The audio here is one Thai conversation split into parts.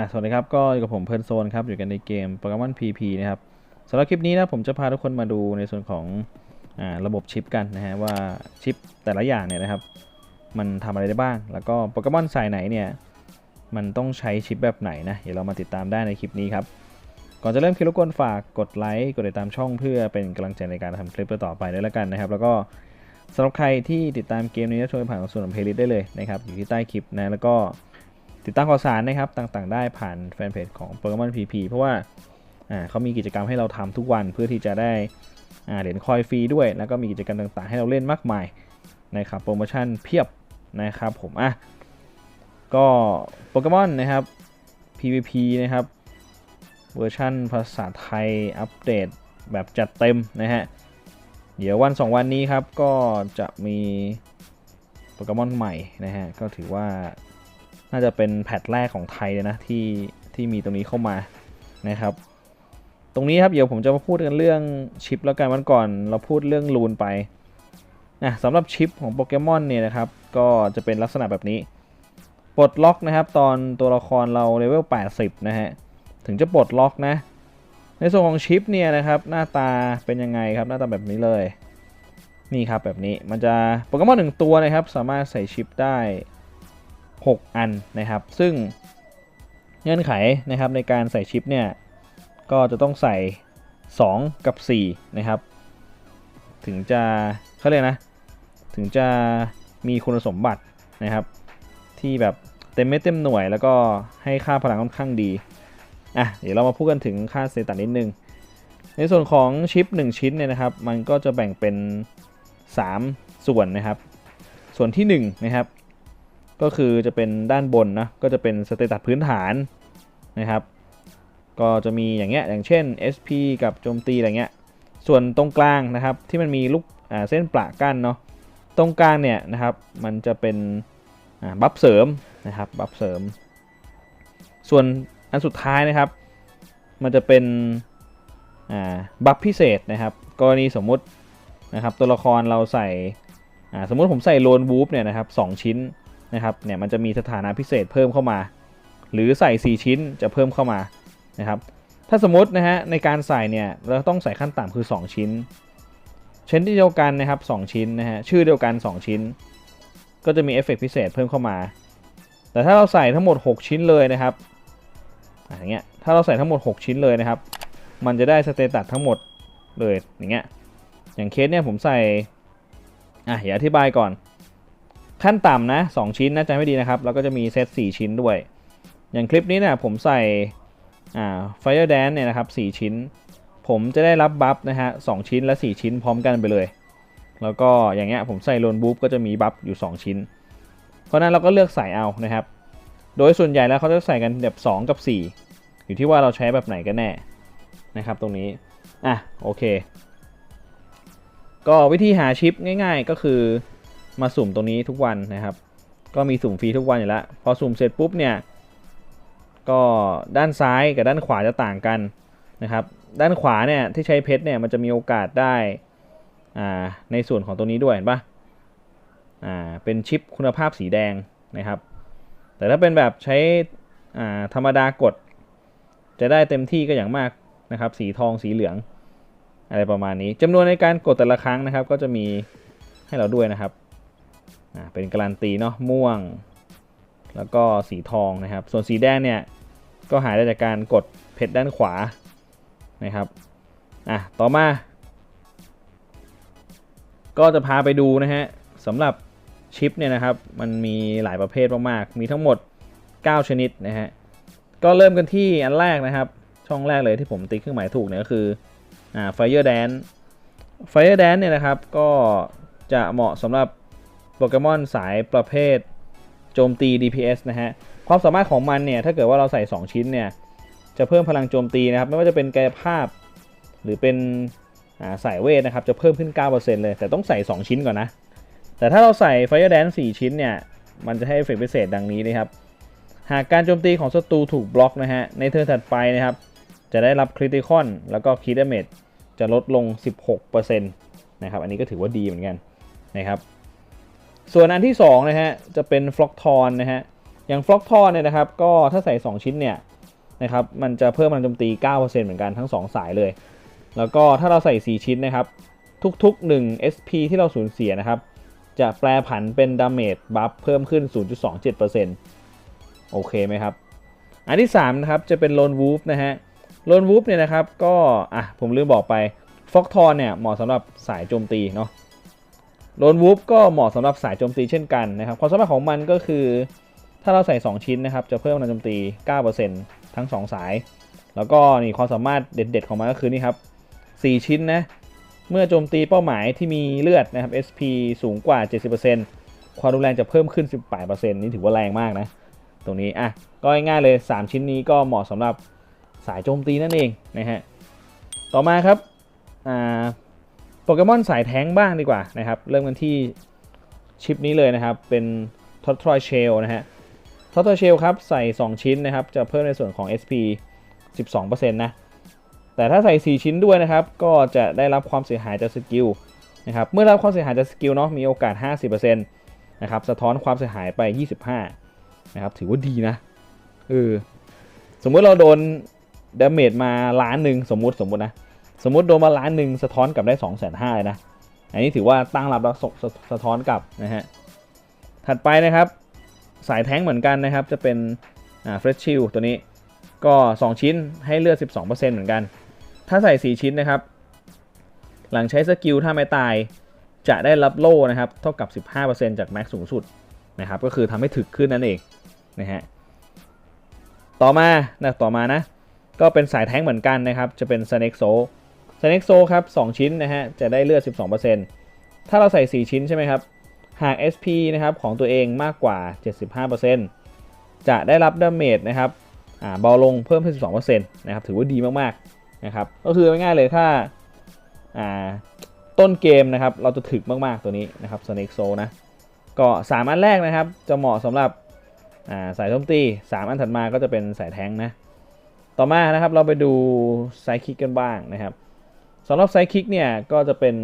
อะสวัสดีครับ ก็อยู่กับผมเพลิร์นโซนครับ อยู่กันในเกมโปเกมอนพีพีนะครับสำหรับคลิปนี้นะผมจะพาทุกคนมาดูในส่วนของอ่าระบบชิปกันนะฮะว่าชิปแต่ละอย่างเนี่ยนะครับ มันทำอะไรได้บ้าง แล้วก็โปเกมอนสายไหนเนี่ยมันต้องใช้ชิปแบบไหนนะ เดี๋ยวเรามาติดตามได้ในคลิปนี้ครับ ก่อนจะเริ่มคลิปรบกวนฝากกดไลค์กดติดตามช่องเพื่อเป็นกำลังใจในการทำคลิปต่อไปด้วยแล้วกันนะครับ แล้วก็สำหรับใครที่ติดตามเกมนี้ช่วยผ่านส่วนของเพลย์ลิสต์ได้เลยนะครับอยู่ที่ใต้คลิปนะแล้วก็ ติดตามข่าวสารนะครับต่างๆ ได้ผ่านแฟนเพจของ Pokemon PP เพราะว่าเขามีกิจกรรมให้เราทำทุกวันเพื่อที่จะได้เหรียญคอยฟรีด้วย แล้วก็มีกิจกรรมต่างๆ ให้เราเล่นมากมายนะครับโปรโมชั่นเพียบนะครับผมอะก็โปเกมอนนะครับ PVP นะครับเวอร์ชั่นภาษาไทยอัปเดตแบบจัดเต็มนะฮะ เดี๋ยววัน 2 วันนี้ครับ ก็จะมีโปเกมอนใหม่นะฮะ ก็ถือว่า น่าจะเป็นแพทแรกของไทยเลยนะที่ที่มีตรงนี้เข้ามานะครับ ตรงนี้ครับเดี๋ยวผมจะมาพูดกันเรื่องชิปแล้วกันวันก่อน เราพูดเรื่องลูนไปนะสำหรับชิปของโปเกมอนเนี่ยนะครับ ก็จะเป็นลักษณะแบบนี้ ปลดล็อกนะครับ ตอนตัวละครเราเลเวล 80 นะฮะ ถึงจะปลดล็อกนะ ในส่วนของชิปเนี่ยนะครับ หน้าตาเป็นยังไงครับ หน้าตาแบบนี้เลย นี่ครับแบบนี้ มันจะโปเกมอนหนึ่งตัวนะครับ สามารถใส่ชิปได้ 6 อันนะครับ ซึ่งเงื่อนไขนะครับในการใส่ชิปเนี่ย ก็จะต้องใส่ 2 กับ 4 นะครับ ถึงจะเขาเรียกนะ ถึงจะมีคุณสมบัตินะครับ ที่แบบเต็มเม็ดเต็มหน่วยแล้วก็ให้ค่าพลังค่อนข้างดี อะ เดี๋ยวเรามาพูดกันถึงค่าเซตันนิดนึง ในส่วนของชิป 1 ชิ้นเนี่ยนะครับ มันก็จะแบ่งเป็น 3 ส่วนนะครับ ส่วนที่1นะครับ ก็คือจะเป็นด้านบนนะก็จะเป็นสเตตัสพื้นฐานนะครับก็จะมีอย่างเงี้ยอย่างเช่น SP กับโจมตีอะไรเงี้ยส่วนตรงกลางนะครับที่มันมีลูกเส้นประกั้นเนาะตรงกลางเนี่ยนะครับมันจะเป็นบัฟเสริมนะครับบัฟเสริม ส่วนอันสุดท้ายนะครับ มันจะเป็นบัฟพิเศษนะครับกรณีสมมุตินะครับตัวละครเราใส่สมมุติผมใส่โลนวูฟเนี่ยนะครับสองชิ้น นะครับเนี่ยมันจะมีสถานะพิเศษเพิ่มเข้ามา หรือใส่ 4 ชิ้นจะเพิ่มเข้ามานะครับถ้าสมมตินะฮะในการใส่เนี่ยเราต้องใส่ขั้นต่ำคือ 2 ชิ้น เช่นที่เดียวกันนะครับ 2 ชิ้นนะฮะชื่อเดียวกัน 2 ชิ้น ก็จะมีเอฟเฟกพิเศษเพิ่มเข้ามา แต่ถ้าเราใส่ทั้งหมด 6 ชิ้นเลยนะครับอย่างเงี้ยถ้าเราใส่ทั้งหมด 6 ชิ้นเลยนะครับ มันจะได้สเตตัสทั้งหมดเลยอย่างเงี้ยอย่างเคสเนี่ยผมใส่อะอย่าอธิบายก่อน ขั้นต่ำนะ2ชิ้นนะจำไม่ดีนะครับ แล้วก็จะมีเซต4ชิ้นด้วย อย่างคลิปนี้เนี่ยผมใส่อ่า Fire Dance เนี่ยนะครับ4ชิ้น ผมจะได้รับบัฟนะฮะ2ชิ้นและ 4 ชิ้นพร้อมกันไปเลย แล้วก็อย่างเงี้ยผมใส่โลนบูฟก็จะมีบัฟอยู่ 2 ชิ้น เพราะฉะนั้นเราก็เลือกใส่เอานะครับ โดยส่วนใหญ่แล้วเขาจะใส่กันแบบ2กับ 4 อยู่ที่ว่าเราใช้แบบไหนกันแน่นะครับตรงนี้ อะโอเค ก็วิธีหาชิปง่าย ๆ ก็คือ มาสุ่มตรงนี้ทุกวันนะครับ ก็มีสุ่มฟรีทุกวันอยู่แล้ว พอสุ่มเสร็จปุ๊บเนี่ย ก็ด้านซ้ายกับด้านขวาจะต่างกันนะครับ ด้านขวาเนี่ยที่ใช้เพชรเนี่ยมันจะมีโอกาสได้อ่าในส่วนของตัวนี้ด้วยเห็นปะอ่าเป็นชิปคุณภาพสีแดงนะครับ แต่ถ้าเป็นแบบใช้อ่าธรรมดากด จะได้เต็มที่ก็อย่างมากนะครับ สีทองสีเหลืองอะไรประมาณนี้จำนวนในการกดแต่ละครั้งนะครับ ก็จะมีให้เราด้วยนะครับ เป็นการันตีเนาะม่วง แล้วก็สีทองนะครับ ส่วนสีแดงเนี่ยก็หายได้จากการกดเพชรด้านขวานะครับอะต่อมา ก็จะพาไปดูนะฮะสำหรับชิปเนี่ยนะครับมันมีหลายประเภทมากๆมีทั้งหมด 9 ชนิดนะฮะก็เริ่มกันที่อันแรกนะครับ ช่องแรกเลยที่ผมตีเครื่องหมายถูกเนี่ยก็คืออ่า Fire Dance Fire Dance เนี่ยนะครับก็จะเหมาะสำหรับ โปเกมอนสายประเภทโจมตี DPS นะฮะ ความสามารถของมันเนี่ย ถ้าเกิดว่าเราใส่ 2 ชิ้นเนี่ย จะเพิ่มพลังโจมตีนะครับ ไม่ว่าจะเป็นกายภาพ หรือเป็นาสายเวทนะครับ จะเพิ่มขึ้น 9%เลย แต่ต้องใส่ 2 ชิ้นก่อนนะ แต่ถ้าเราใส่ Fire Dance 4 ชิ้นเนี่ย มันจะให้เอฟเฟกต์พิเศษดังนี้นะครับ หากการโจมตีของศัตรูถูกบล็อกนะฮะ ในเทิร์นถัดไปนะครับ จะได้รับคริติคอนแล้วก็คีดเมจจะลดลง 16%นะครับ อันนี้ก็ถือว่าดีเหมือนกันนะครับ ส่วนอันที่2นะฮะจะเป็นฟล็อกทอนนะฮะอย่างฟล็อกทอนเนี่ยนะครับก็ถ้าใส่ 2 ชิ้นเนี่ยนะครับมันจะเพิ่มพลังโจมตี 9%เหมือนกันทั้ง 2 สายเลย แล้วก็ถ้าเราใส่ 4 ชิ้นนะครับทุกๆ 1 SP ที่เราสูญเสียนะครับจะแปลผันเป็นดาเมจบัฟเพิ่มขึ้น 0.27%โอเคไหมครับ อันที่3นะครับจะเป็นโลนวูฟนะฮะโลนวูฟเนี่ยนะครับก็อะผมลืมบอกไปฟ็อกทอนเนี่ยเหมาะสำหรับสายโจมตีเนาะ โลนวูฟก็เหมาะสำหรับสายโจมตีเช่นกันนะครับความสามารถของมันก็คือ ถ้าเราใส่ 2 ชิ้นนะครับ จะเพิ่มพลังโจมตี 9%ทั้ง 2 สาย แล้วก็นี่ความสามารถเด็ด ๆ ของมันก็คือนี่ครับ 4 ชิ้นนะ เมื่อโจมตีเป้าหมายที่มีเลือดนะครับ SP สูงกว่า 70%ความรุนแรงจะเพิ่มขึ้น 18%นี่ถือว่าแรงมากนะ ตรงนี้อะก็ง่ายๆเลย 3 ชิ้นนี้ก็เหมาะสำหรับสายโจมตีนั่นเองนะฮะต่อมาครับอ่า ปเกมอนสายแท้งบ้างดีกว่านะครับ เริ่มกันที่ชิปนี้เลยนะครับ เป็นทอตทรอยเชลนะฮะทอตทรอยเชลครับ ใส่ 2 ชิ้นนะครับ จะเพิ่มในส่วนของ SP 12%นะ แต่ถ้าใส่ 4 ชิ้นด้วยนะครับ ก็จะได้รับความเสียหายจากสกิลนะครับ เมื่อรับความเสียหายจากสกิลเนาะ มีโอกาส 50%นะครับ สะท้อนความเสียหายไป 25นะครับ ถือว่าดีนะ เออ สมมติเราโดนดาเมจมาล้านหนึ่งสมมติสมมตินะ สมมติโดนมาล้านหนึ่งสะท้อนกลับได้2 5 0 0 0 0เลยนะ อันนี้ถือว่าตั้งรับแล้วสสสะท้อนกลับนะฮะ ถัดไปนะครับ สายแท้งเหมือนกันนะครับ จะเป็นอ่าเฟรชชิลตัวนี้ก็ 2 ชิ้นให้เลือด 12%เหมือนกัน ถ้าใส่ 4 ชิ้นนะครับ หลังใช้สกิลถ้าไม่ตายจะได้รับโล่นะครับ เท่ากับ 15%จากแม็กสูงสุดนะครับ ก็คือทำให้ถึกขึ้นนั่นเองนะฮะ ต่อมานะต่อมานะ ก็เป็นสายแท้งเหมือนกันนะครับ จะเป็น s n a k e s o s n a k e s o ครับ2ชิ้นนะฮะจะได้เลือด 12%ถ้าเราใส่ 4 ชิ้นใช่ไหมครับหาก SP นะครับของตัวเองมากกว่า 75%จะได้รับดาเมจนะครับเบาลงเพิ่มขึ้น 12%นะครับถือว่าดีมากๆนะครับก็คือง่ายๆเลยถ้าต้นเกมนะครับเราจะถึกมากๆตัวนี้นะครับ Snake Soul นะก็3อันแรกนะครับจะเหมาะสำหรับาสายโจมตี 3 อันถัดมาก็จะเป็นสายแทงนะต่อมานะครับเราไปดูไซคิกกันบ้างนะครับ สำหรับไซคิกเนี่ยก็จะเป็น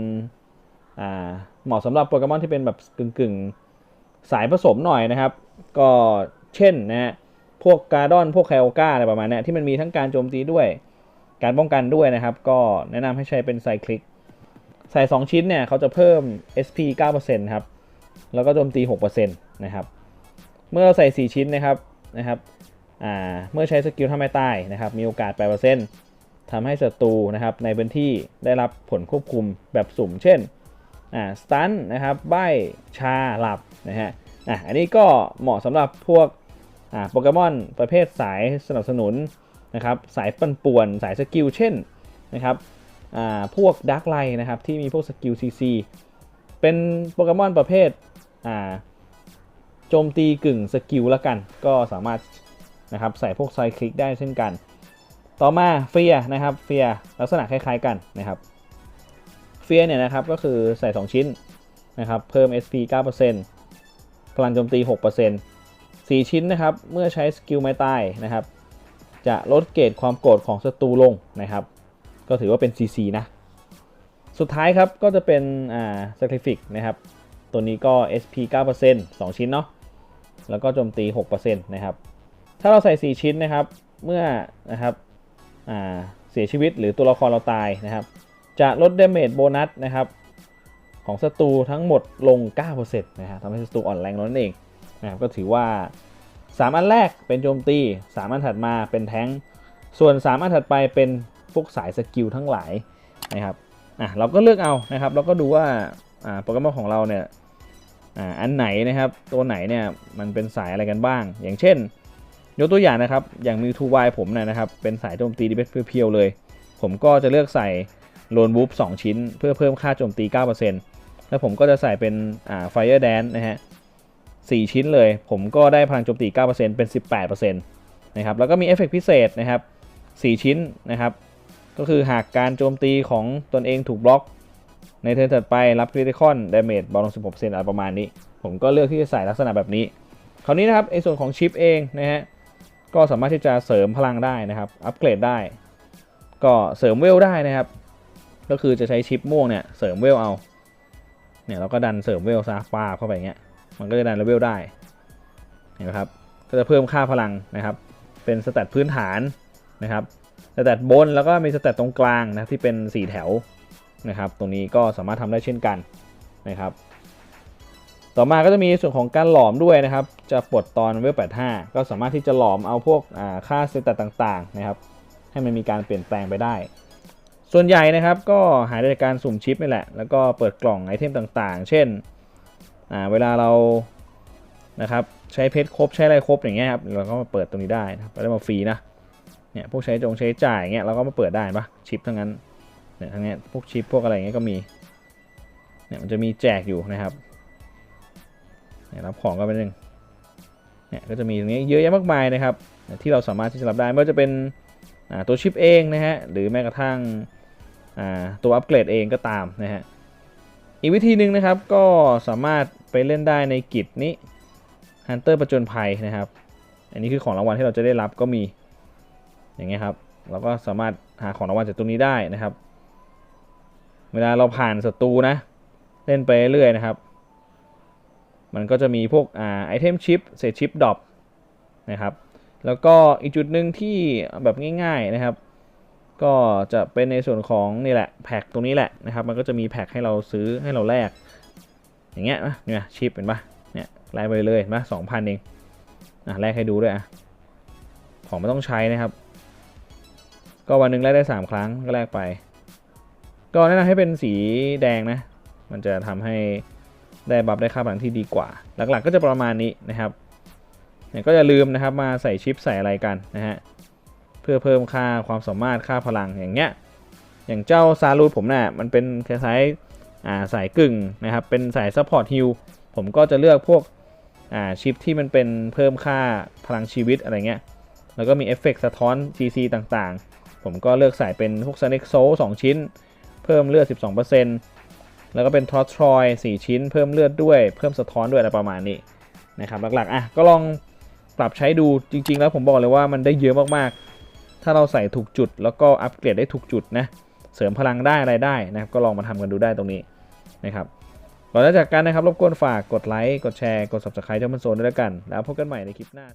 เหมาะสำหรับโปเกมอนที่เป็นแบบกึ่งๆสายผสมหน่อยนะครับ ก็เช่นนะฮะพวกการ์ดอนพวกไคโอกาอะไรประมาณนี้ที่มันมีทั้งการโจมตีด้วย การป้องกันด้วยนะครับ ก็แนะนำให้ใช้เป็นไซคลิกใส่ 2 ชิ้นเนี่ยเขาจะเพิ่ม SP 9%ครับ แล้วก็โจมตี 6%นะครับ เมื่อเราใส่ 4 ชิ้นนะครับนะครับ เมื่อใช้สกิลทำให้ใต้นะครับ มีโอกาส 8% ทำให้ศัตรูนะครับในพื้นที่ได้รับผลควบคุมแบบสุ่ม เช่นอ่าสตันนะครับใบชาหลับนะฮะอะอันนี้ก็เหมาะสำหรับพวกอ่าโปเกมอนประเภทสายสนับสนุนนะครับสายปั่นป่วนสายสกิลเช่นนะครับอ่าพวกดักไลนะครับที่มีพวกสกิล CC เป็นโปเกมอนประเภทอ่าโจมตีกึ่งสกิลละกัน ก็สามารถนะครับใส่พวกไซคลิกได้เช่นกัน ต่อมาเฟียนะครับเฟียลักษณะคล้ายๆกันนะครับเฟียเนี่ยนะครับก็คือใส่ 2 ชิ้นนะครับเพิ่ม SP 9%พลังโจมตี 6% 4 ชิ้นนะครับเมื่อใช้สกิลไม้ตายนะครับจะลดเกรดความโกรธของศัตรูลงนะครับ ก็ถือว่าเป็น CC นะ สุดท้ายครับก็จะเป็นอ่า Sacrifice นะครับ ตัวนี้ก็ SP 9% 2 ชิ้นเนาะแล้วก็โจมตี 6%นะครับ ถ้าเราใส่ 4 ชิ้นนะครับ เมื่อนะครับ เสียชีวิตหรือตัวละครเราตายนะครับ จะลดเดเมจโบนัสนะครับของศัตรูทั้งหมดลง 9%นะฮะทำให้ศัตรูอ่อนแรงลงนั่นเองนะครับก็ถือว่า 3 อันแรกเป็นโจมตี 3 อันถัดมาเป็นแท้ง ส่วน 3 อันถัดไปเป็นพวกสายสกิลทั้งหลายนะครับอะเราก็เลือกเอานะครับเราก็ดูว่าอ่าโปเกรมของเราเนี่ยอ่าอันไหนนะครับตัวไหนเนี่ยมันเป็นสายอะไรกันบ้าง อย่างเช่น ยกตัวอย่างนะครับ อย่างมิวทูวายผมเนี่ยนะครับ เป็นสายโจมตีดีเบสเพียวๆเลย ผมก็จะเลือกใส่โลนบูฟ2ชิ้น เพื่อเพิ่มค่าโจมตี 9%แล้วผมก็จะใส่เป็นอ่าไฟเออร์แดนนะฮะ4ชิ้นเลย ผมก็ได้พลังโจมตี 9%เป็น 18%นะครับ แล้วก็มีเอฟเฟกพิเศษนะครับ 4 ชิ้นนะครับ ก็คือหากการโจมตีของตนเองถูกบล็อก ในเทิร์นถัดไปรับคริติคอนดาเมจบอลลง16%อะไรประมาณนี้ ผมก็เลือกที่จะใส่ลักษณะแบบนี้ คราวนี้นะครับ ในส่วนของชิปเองนะฮะ ก็สามารถที่จะเสริมพลังได้นะครับ อัปเกรดได้ ก็เสริมเวลได้นะครับ ก็คือจะใช้ชิปม่วงเนี่ยเสริมเวลเอา เนี่ยเราก็ดันเสริมเวลซาฟาเข้าไปอย่างเงี้ย มันก็จะดันเลเวลได้ เห็นไหมครับ ก็จะเพิ่มค่าพลังนะครับ เป็นสแตทพื้นฐานนะครับ สแตทบนแล้วก็มีสแตทตรงกลางนะที่เป็น 4 แถวนะครับ ตรงนี้ก็สามารถทำได้เช่นกันนะครับ ต่อมาก็จะมีส่วนของการหลอมด้วยนะครับ จะปลดตอนเวล85 ก็สามารถที่จะหลอมเอาพวกค่าสแตทต่างๆนะครับให้มันมีการเปลี่ยนแปลงไปได้ ส่วนใหญ่นะครับก็หาได้จากการสุ่มชิปนี่แหละ แล้วก็เปิดกล่องไอเทมต่างๆ เช่นเวลาเรานะครับใช้เพชรครบใช้อะไรครบอย่างเงี้ยครับเราก็มาเปิดตรงนี้ได้นะครับได้มาฟรีนะเนี่ยพวกใช้จงใช้จ่ายเงี้ยเราก็มาเปิดได้ปะชิปทั้งนั้นเนี่ยทั้งเนี้ยพวกชิปพวกอะไรเงี้ยก็มีเนี่ยมันจะมีแจกอยู่นะครับ รับของก็เป็นหนึ่งเนี่ยก็จะมีตรงนี้เยอะแยะมากมายนะครับ ที่เราสามารถที่จะรับได้ไม่ว่าจะเป็นตัวชิปเองนะฮะหรือแม้กระทั่งตัวอัปเกรดเองก็ตามนะฮะอีกวิธีหนึ่งนะครับก็สามารถไปเล่นได้ในกิจนี้ฮันเตอร์ประจนภัยนะครับ อันนี้คือของรางวัลที่เราจะได้รับก็มีอย่างเงี้ยครับเราก็สามารถหาของรางวัลจากตรงนี้ได้นะครับ เวลาเราผ่านศัตรูนะ เล่นไปเรื่อยนะครับ มันก็จะมีพวกอ่าไอเทมชิปเศษชิปดรอปนะครับ แล้วก็อีกจุดหนึ่งที่แบบง่าย ๆนะครับ ก็จะเป็นในส่วนของนี่แหละแพ็กตรงนี้แหละนะครับ มันก็จะมีแพ็กให้เราซื้อให้เราแลกอย่างเงี้ยนะเนี่ยชิปเห็นปะเนี่ยแลกไปเลยเห็นปะสองพันเองอะแลกให้ดูด้วยอะของไม่ต้องใช้นะครับ ก็วันหนึ่งแลกได้ 3 ครั้งก็แลกไป ก็แนะนำให้เป็นสีแดงนะ มันจะทำให้ ได้บัฟได้ค่าพลังที่ดีกว่า หลักๆก็จะประมาณนี้นะครับเนี่ยก็อย่าลืมนะครับมาใส่ชิปใส่อะไรกันนะฮะเพื่อเพิ่มค่าความสามารถค่าพลังอย่างเงี้ยอย่างเจ้าซาลูดผมนะ่ะมันเป็นคล้ายๆอ่าสายกึ่งนะครับเป็นสายซัพพอร์ตฮิลผมก็จะเลือกพวกอ่าชิปที่มันเป็นเพิ่มค่าพลังชีวิตอะไรเงี้ยแล้วก็มีเอฟเฟกสะท้อน CC ต่างๆ ผมก็เลือกใส่เป็นพวก Sonic Soul 2 ชิ้น เพิ่มเลือด 12% แล้วก็เป็นทอสทรอย4ชิ้น เพิ่มเลือดด้วย เพิ่มสะท้อนด้วยอะไรประมาณนี้นะครับหลักๆอะก็ลองปรับใช้ดูจริง ๆ แล้วผมบอกเลยว่ามันได้เยอะมากๆ ถ้าเราใส่ถูกจุด แล้วก็อัปเกรดได้ถูกจุดนะเสริมพลังได้อะไรได้นะครับก็ลองมาทำกันดูได้ตรงนี้นะครับก่อนจากกันนะครับรบกวนฝากกดไลค์กดแชร์กด subscribe เจ้ามันโซนด้วยแล้วกัน แล้วพบกันใหม่ในคลิปหน้า